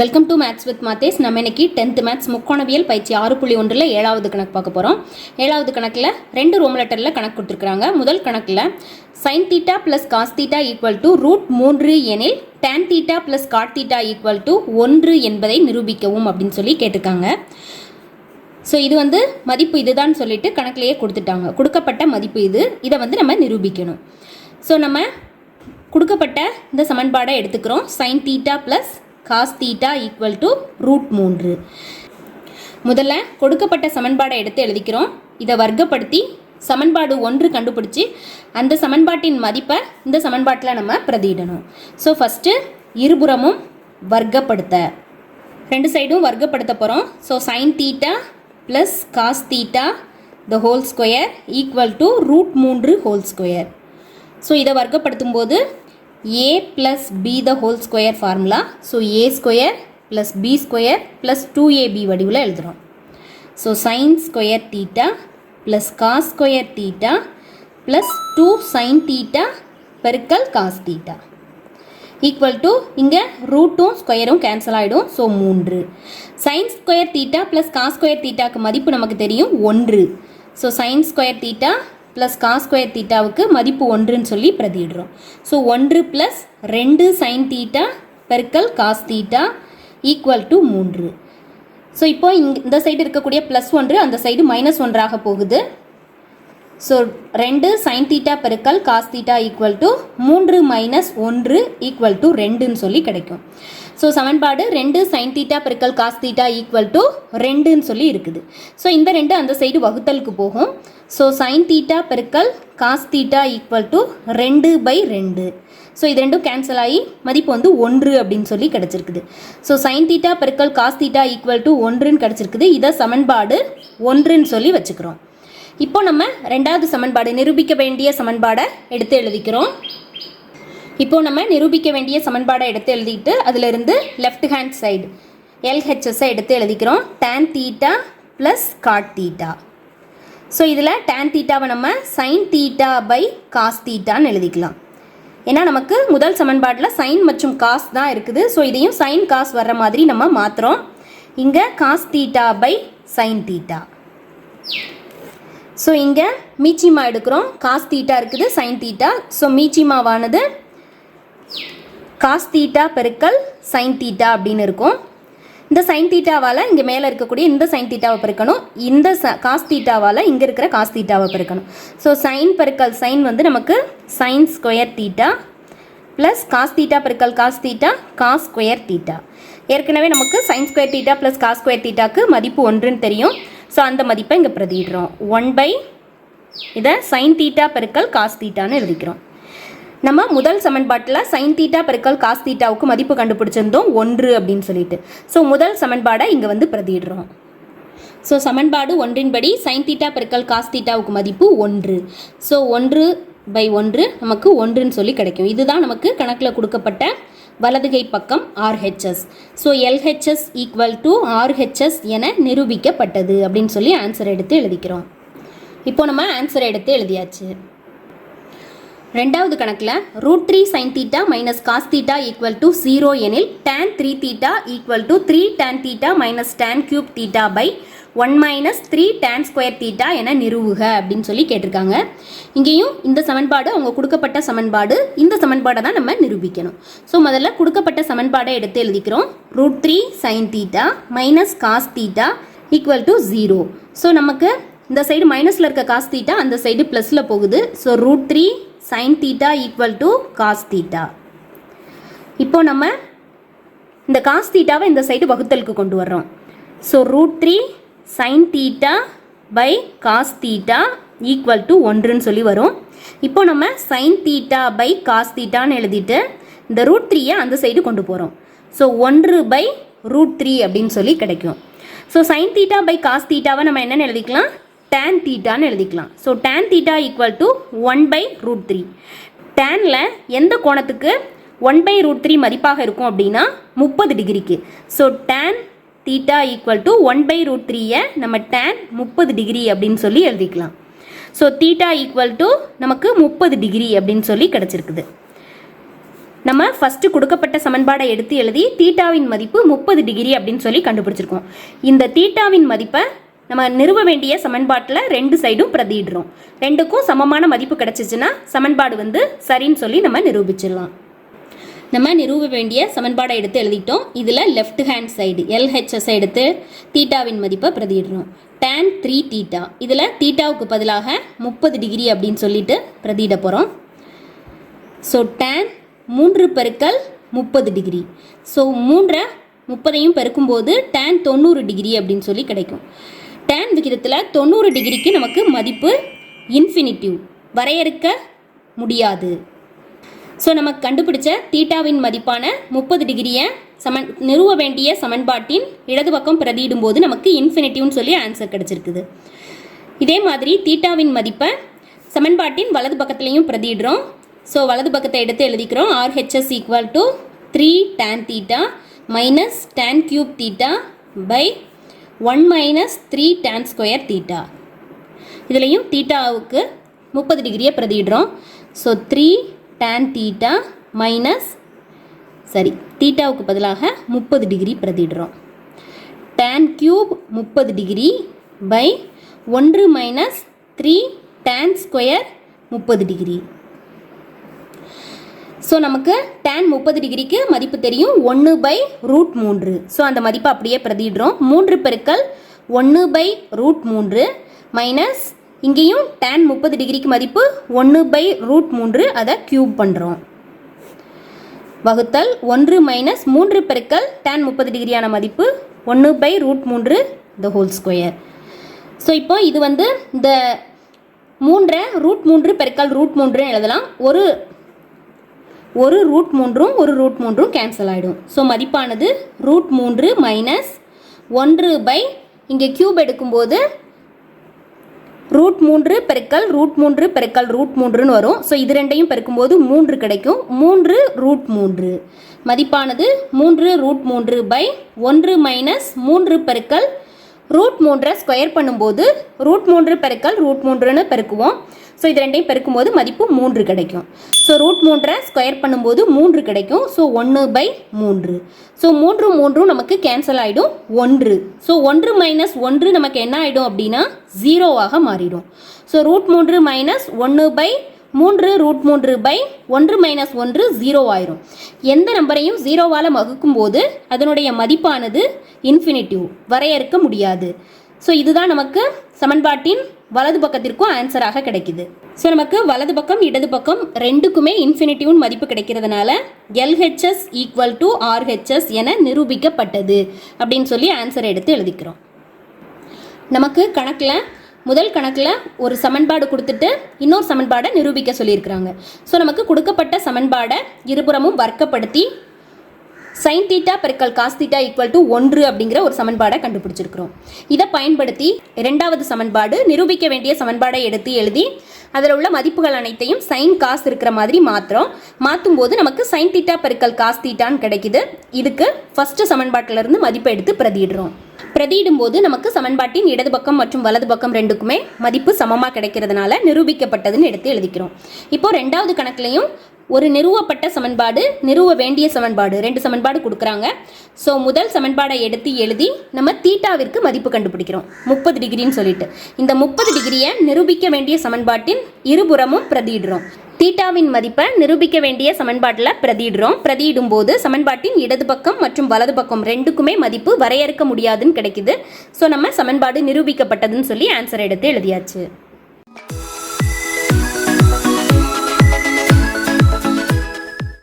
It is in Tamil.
வெல்கம் டு மேத்ஸ் வித் மாத்தேஸ் நம்ம இன்னைக்கு டென்த் மேத்ஸ் முக்கோணவியல் பயிற்சி ஆறு புள்ளி ஒன்றில் ஏழாவது கணக்கு பார்க்க போகிறோம் ஏழாவது கணக்கில் ரெண்டு ரோம் லெட்டரில் கணக்கு கொடுத்துருக்குறாங்க. முதல் கணக்கில் sine theta plus cos theta equal to root மூன்று எனில் tan theta plus cot theta equal to ஒன்று என்பதை நிரூபிக்கவும் அப்படின்னு சொல்லி கேட்டிருக்காங்க. ஸோ இது வந்து மதிப்பு இதுதான் சொல்லிட்டு கணக்கிலேயே கொடுத்துட்டாங்க. கொடுக்கப்பட்ட மதிப்பு இது. இதை வந்து நம்ம நிரூபிக்கணும். ஸோ நம்ம கொடுக்கப்பட்ட இந்த சமன்பாடை எடுத்துக்கிறோம். Sine theta plus cos theta equal to root மூன்று. முதல்ல கொடுக்கப்பட்ட சமன்பாடை எடுத்து எழுதிக்கிறோம். இதை வர்க்கப்படுத்தி சமன்பாடு ஒன்று கண்டுபிடிச்சி அந்த சமன்பாட்டின் மதிப்பை இந்த சமன்பாட்டில் நம்ம பிரதியிடணும். ஸோ ஃபஸ்ட்டு இருபுறமும் வர்க்கப்படுத்த. ரெண்டு சைடும் வர்க்கப்படுத்த போகிறோம் so sine theta plus cos theta the whole square equal to root மூன்று ஹோல் ஸ்கொயர் ஸோ இதை வர்க்கப்படுத்தும் போது A plus B the whole square formula so A square plus B square plus two AB வடிவில் எழுதுகிறோம் so sine square theta plus cos square theta plus two sine theta பெருக்கல் காஸ் தீட்டா ஈக்குவல் டு இங்கே ரூட்டும் ஸ்கொயரும் கேன்சல் ஆகிடும் ஸோ மூன்று. Sine square theta plus cos square தீட்டாக்கு மதிப்பு நமக்கு தெரியும். ஒன்று. So sine square theta plus cos square தீட்டாவுக்கு மதிப்பு ஒன்றுன்னு சொல்லி பிரதிடுறோம் ஸோ ஒன்று ப்ளஸ் ரெண்டு சைன் தீட்டா பெருக்கல் காஸ் தீட்டா ஈக்குவல் டு மூன்று. ஸோ இப்போ இங் இந்த சைடு இருக்கக்கூடிய ப்ளஸ் ஒன்று அந்த சைடு மைனஸ் ஒன்றாக போகுது. ஸோ ரெண்டு சைன் தீட்டா பெருக்கல் காஸ் தீட்டா ஈக்குவல் டு மூன்று மைனஸ் ஒன்று ஈக்குவல் டு ரெண்டுன்னு சொல்லி கிடைக்கும். ஸோ சமன்பாடு ரெண்டு சைன் தீட்டா பெருக்கல் காஸ் தீட்டா ஈக்குவல் டு ரெண்டுன்னு சொல்லி இருக்குது. ஸோ இந்த ரெண்டு அந்த சைடு வகுத்தலுக்கு போகும். ஸோ சைன் தீட்டா பெருக்கல் காஸ் தீட்டா ஈக்குவல் டு ரெண்டு பை ரெண்டு. ஸோ இது ரெண்டும் கேன்சல் ஆகி மதிப்பு வந்து ஒன்று அப்படின்னு சொல்லி கிடச்சிருக்குது. ஸோ சைன் தீட்டா பெருக்கல் காஸ் தீட்டா ஈக்குவல் டு ஒன்றுன்னு கிடச்சிருக்குது. இதை சமன்பாடு ஒன்றுன்னு சொல்லி வச்சுக்கிறோம். இப்போ நம்ம ரெண்டாவது சமன்பாடு நிரூபிக்க வேண்டிய சமன்பாடை எடுத்து எழுதிக்கிறோம். இப்போ நம்ம நிரூபிக்க வேண்டிய சமன்பாடை எடுத்து எழுதிட்டு அதிலிருந்து லெஃப்ட் ஹேண்ட் சைடு எல்ஹெச்எஸ்ஸை எடுத்து எழுதிக்கிறோம். Tan theta plus cot theta so இதில் டேன் தீட்டாவை நம்ம சைன் தீட்டா பை காஸ் தீட்டான்னு எழுதிக்கலாம். ஏன்னா நமக்கு முதல் சமன்பாட்டில் சைன் மற்றும் காஸ் தான் இருக்குது. ஸோ இதையும் சைன் காஸ் வர்ற மாதிரி நம்ம மாற்றுறோம் இங்கே cos theta by sine theta so இங்கே மீச்சிமா எடுக்கிறோம். காஸ் தீட்டா இருக்குது சைன் தீட்டா ஸோ மீச்சிமாவானது காஸ் தீட்டா பெருக்கல் சைன் தீட்டா அப்படின்னு இருக்கும். இந்த சைன் தீட்டாவால் இங்கே மேலே இருக்கக்கூடிய இந்த சைன் தீட்டாவை பெருக்கணும். இந்த ச காஸ் தீட்டாவால் இங்கே இருக்கிற காஸ் தீட்டாவை பெருக்கணும். ஸோ சைன் பெருக்கல் சைன் வந்து நமக்கு sine square theta plus cos theta பெருக்கல் cos theta cos square theta ஏற்கனவே நமக்கு sine square theta plus cos square தீட்டாக்கு மதிப்பு ஒன்றுன்னு தெரியும். ஸோ அந்த மதிப்பை இங்கே பிரதிடுறோம் ஒன் பை இதை சைன் தீட்டா பெருக்கல் காஸ் தீட்டான்னு எழுதிக்கிறோம். நம்ம முதல் சமன்பாட்டில் சைன் தீட்டா பெருக்கல் காஸ் தீட்டாவுக்கு மதிப்பு கண்டுபிடிச்சிருந்தோம் ஒன்று அப்படின்னு சொல்லிட்டு. ஸோ முதல் சமன்பாடை இங்கே வந்து பிரதிடுறோம் ஸோ சமன்பாடு ஒன்றின்படி சைன் தீட்டா பெருக்கல் காஸ் தீட்டாவுக்கு மதிப்பு ஒன்று. ஸோ ஒன்று பை ஒன்று நமக்கு ஒன்றுன்னு சொல்லி கிடைக்கும். இதுதான் நமக்கு கணக்கில் கொடுக்கப்பட்ட வலதுகை பக்கம் RHS so LHS equal to RHS என நிரூபிக்கப்பட்டது அப்படின்னு சொல்லி ஆன்சர் எடுத்து எழுதிக்கிறோம். இப்போ நம்ம ஆன்சர் எடுத்து எழுதியாச்சு. ரெண்டாவது கணக்கில் root three sine theta minus cos theta equal to zero எனில் tan three theta equal to three tan theta minus tan cube theta by one minus three tan square theta என நிறுவுக அப்படின்னு சொல்லி கேட்டிருக்காங்க. இங்கேயும் இந்த சமன்பாடு அவங்க கொடுக்கப்பட்ட சமன்பாடு இந்த சமன்பாடை தான் நம்ம நிரூபிக்கணும். ஸோ முதல்ல கொடுக்கப்பட்ட சமன்பாடை எடுத்து எழுதிக்கிறோம். Root three sine theta minus cos theta equal to zero so நமக்கு இந்த சைடு மைனஸில் இருக்க காஸ் தீட்டா அந்த சைடு ப்ளஸில் போகுது. So root three sine theta equal to cos theta இப்போ நம்ம இந்த காஸ் தீட்டாவை இந்த சைடு வகுத்தலுக்கு கொண்டு வர்றோம். So root three sine theta by cos theta equal to ஒன்றுன்னு சொல்லி வரும். இப்போ நம்ம சைன் தீட்டா பை காஸ் தீட்டான்னு எழுதிட்டு இந்த ரூட் த்ரீயை அந்த சைடு கொண்டு போகிறோம் ஸோ ஒன்று பை ரூட் த்ரீ அப்படின்னு சொல்லி கிடைக்கும். So sine theta by cos தீட்டாவை நம்ம என்னென்னு எழுதிக்கலாம்? டேன் தீட்டான்னு எழுதிக்கலாம். So tan theta equal to one by root three Daniil எந்த கோணத்துக்கு ஒன் பை ரூட் த்ரீ மதிப்பாக இருக்கும் அப்படின்னா முப்பது டிகிரிக்கு. So tan theta equal to one by root த்ரீயை நம்ம டேன் முப்பது டிகிரி அப்படின்னு சொல்லி எழுதிக்கலாம். ஸோ தீட்டா ஈக்குவல் டு நமக்கு முப்பது டிகிரி அப்படின்னு சொல்லி கிடச்சிருக்குது. நம்ம ஃபஸ்ட்டு கொடுக்கப்பட்ட சமன்பாடை எடுத்து எழுதி தீட்டாவின் மதிப்பு முப்பது டிகிரி அப்படின்னு சொல்லி கண்டுபிடிச்சிருக்கோம். இந்த தீட்டாவின் மதிப்பை நம்ம நிறுவ வேண்டிய சமன்பாட்டில் ரெண்டு சைடும் பிரதிடுறோம் ரெண்டுக்கும் சமமான மதிப்பு கிடச்சிச்சின்னா சமன்பாடு வந்து சரின்னு சொல்லி நம்ம நிரூபிச்சிடலாம். நம்ம நிறுவ வேண்டிய சமன்பாடை எடுத்து எழுதிட்டோம். இதில் லெஃப்ட் ஹேண்ட் சைடு எல்ஹெச்எஸ் எடுத்து தீட்டாவின் மதிப்பை பிரதிடுறோம் டேன் த்ரீ தீட்டா இதில் தீட்டாவுக்கு பதிலாக முப்பது டிகிரி அப்படின்னு சொல்லிட்டு பிரதியிட போகிறோம் ஸோ டேன் மூன்று பெருக்கல் முப்பது டிகிரி ஸோ மூன்றை முப்பதையும் பெருக்கும்போது டேன் தொண்ணூறு டிகிரி அப்படின்னு சொல்லி கிடைக்கும். டேன் விகிதத்தில் தொண்ணூறு டிகிரிக்கு நமக்கு மதிப்பு இன்ஃபினிட்டிவ் வரையறுக்க முடியாது. ஸோ நமக்கு கண்டுபிடிச்ச தீட்டாவின் மதிப்பான முப்பது டிகிரியை சமன் நிறுவ வேண்டிய சமன்பாட்டின் இடது பக்கம் பிரதியிடும்போது நமக்கு இன்ஃபினிட்டிவ்னு சொல்லி ஆன்சர் கிடச்சிருக்குது. இதே மாதிரி தீட்டாவின் மதிப்பை சமன்பாட்டின் வலது பக்கத்துலேயும் பிரதியிடுறோம். ஸோ வலது பக்கத்தை எடுத்து எழுதிக்கிறோம். RHS equal to three tan theta minus tan cube theta by one minus three tan square theta இதுலேயும் தீட்டாவுக்கு முப்பது டிகிரியை பிரதிடுறோம் so three tan theta minus சரி தீட்டாவுக்கு பதிலாக முப்பது டிகிரி பிரதிடுறோம் டேன் கியூப் முப்பது டிகிரி பை ஒன்று மைனஸ் த்ரீ டேன் ஸ்கொயர் முப்பது டிகிரி ஸோ நமக்கு டேன் முப்பது டிகிரிக்கு மதிப்பு தெரியும். ஒன்று பை ரூட் மூன்று. ஸோ அந்த மதிப்பை அப்படியே பிரதிடுறோம் மூன்று பெருக்கல் ஒன்று பை ரூட் மூன்று மைனஸ் இங்கேயும் டேன் முப்பது டிகிரிக்கு மதிப்பு ஒன்று பை ரூட் மூன்று அதை க்யூப் பண்ணுறோம் வகுத்தல் ஒன்று மைனஸ் மூன்று பெருக்கல் டேன் முப்பது டிகிரியான மதிப்பு ஒன்று பை ரூட் மூன்று த ஹோல் ஸ்கொயர் ஸோ இப்போ இது வந்து இந்த மூன்றை ரூட் மூன்று பெருக்கல் ரூட் மூன்றுன்னு எழுதலாம். ஒரு ஒரு ரூட் மூன்றும் ஒரு ரூட் மூன்றும் கேன்சல் ஆகிடும் ஸோ மதிப்பானது ரூட் மூன்று மைனஸ் ஒன்று பை இங்கே கியூப் எடுக்கும்போது ரூட் மூன்று பெருக்கல் ரூட் மூன்று பெருக்கல் ரூட் மூன்றுன்னு வரும். ஸோ இது ரெண்டையும் பெருக்கும்போது மூன்று கிடைக்கும். மூன்று ரூட் மூன்று. மதிப்பானது மூன்று ரூட் மூன்று பை ஒன்று மைனஸ் மூன்று பெருக்கல் ரூட் மூன்றை ஸ்கொயர் பண்ணும்போது ரூட் மூன்று பெருக்கல் ரூட் மூன்றுன்னு பெருக்குவோம். ஸோ இது ரெண்டையும் பெருக்கும்போது மதிப்பு மூன்று கிடைக்கும். ஸோ ரூட் மூன்றை ஸ்கொயர் பண்ணும்போது மூன்று கிடைக்கும். ஸோ ஒன்று பை மூன்று. ஸோ மூன்று மூன்றும் நமக்கு கேன்சல் ஆகிடும் ஒன்று. ஸோ ஒன்று மைனஸ் ஒன்று நமக்கு என்ன ஆகிடும் அப்படின்னா ஜீரோவாக மாறிடும். ஸோ ரூட் மூன்று மைனஸ் ஒன்று பை மூன்று ரூட் மூன்று பை ஒன்று மைனஸ் ஒன்று ஜீரோ ஆயிரும். எந்த நம்பரையும் ஜீரோவால் வகுக்கும்போது அதனுடைய மதிப்பானது இன்ஃபினிட்டிவ் வரையறுக்க முடியாது. ஸோ இதுதான் நமக்கு சமன்பாட்டின் வலது பக்கத்திற்கும் ஆன்சராக கிடைக்குது. ஸோ நமக்கு வலது பக்கம் இடது பக்கம் ரெண்டுக்குமே இன்ஃபினிட்டிவ் மதிப்பு கிடைக்கிறதுனால எல்ஹெச்எஸ் ஈக்குவல் டு ஆர்ஹெச்எஸ் என நிரூபிக்கப்பட்டது அப்படின்னு சொல்லி ஆன்சர் எடுத்து எழுதிக்கிறோம். நமக்கு கணக்கில் முதல் கணக்கில் ஒரு சமன்பாடு கொடுத்துட்டு இன்னொரு சமன்பாடை நிரூபிக்க சொல்லியிருக்கிறாங்க. ஸோ நமக்கு கொடுக்கப்பட்ட சமன்பாடை இருபுறமும் வர்க்கப்படுத்தி சைன் தீட்டா பெருக்கல் காஸ் தீட்டா ஈக்குவல் டு ஒன்று அப்படிங்கிற ஒரு சமன்பாடை கண்டுபிடிச்சிருக்கிறோம். இதை பயன்படுத்தி இரண்டாவது சமன்பாடு நிரூபிக்க வேண்டிய சமன்பாடை எடுத்து எழுதி அதில் உள்ள மதிப்புகள் அனைத்தையும் சைன் காஸ் இருக்கிற மாதிரி மாற்றுறோம் மாற்றும் போது நமக்கு சைன் தீட்டா பெருக்கல் காஸ் தீட்டான்னு கிடைக்குது. இதுக்கு ஃபஸ்ட்டு சமன்பாட்டிலிருந்து மதிப்பை எடுத்து பிரதியிடுறோம். பிரதியிடும் போது நமக்கு சமன்பாட்டின் இடது பக்கம் மற்றும் வலது பக்கம் ரெண்டுக்குமே மதிப்பு சமமாக கிடைக்கிறதுனால நிரூபிக்கப்பட்டதுன்னு எடுத்து எழுதிக்கிறோம். இப்போ ரெண்டாவது கணக்குலையும் ஒரு நிறுவப்பட்ட சமன்பாடு நிறுவ வேண்டிய சமன்பாடு ரெண்டு சமன்பாடு கொடுக்குறாங்க. ஸோ முதல் சமன்பாடை எடுத்து எழுதி நம்ம தீட்டாவிற்கு மதிப்பு கண்டுபிடிக்கிறோம். முப்பது டிகிரின்னு சொல்லிட்டு. இந்த முப்பது டிகிரியை நிரூபிக்க வேண்டிய சமன்பாட்டின் இருபுறமும் பிரதியிடுறோம். தீட்டாவின் மதிப்பை நிரூபிக்க வேண்டிய சமன்பாட்டில் பிரதியிடுறோம். பிரதியிடும் போது சமன்பாட்டின் இடது பக்கம் மற்றும் வலது பக்கம் ரெண்டுக்குமே மதிப்பு வரையறுக்க முடியாதுன்னு கிடைக்குது. ஸோ நம்ம சமன்பாடு நிரூபிக்கப்பட்டதுன்னு சொல்லி ஆன்சர் எடுத்து எழுதியாச்சு.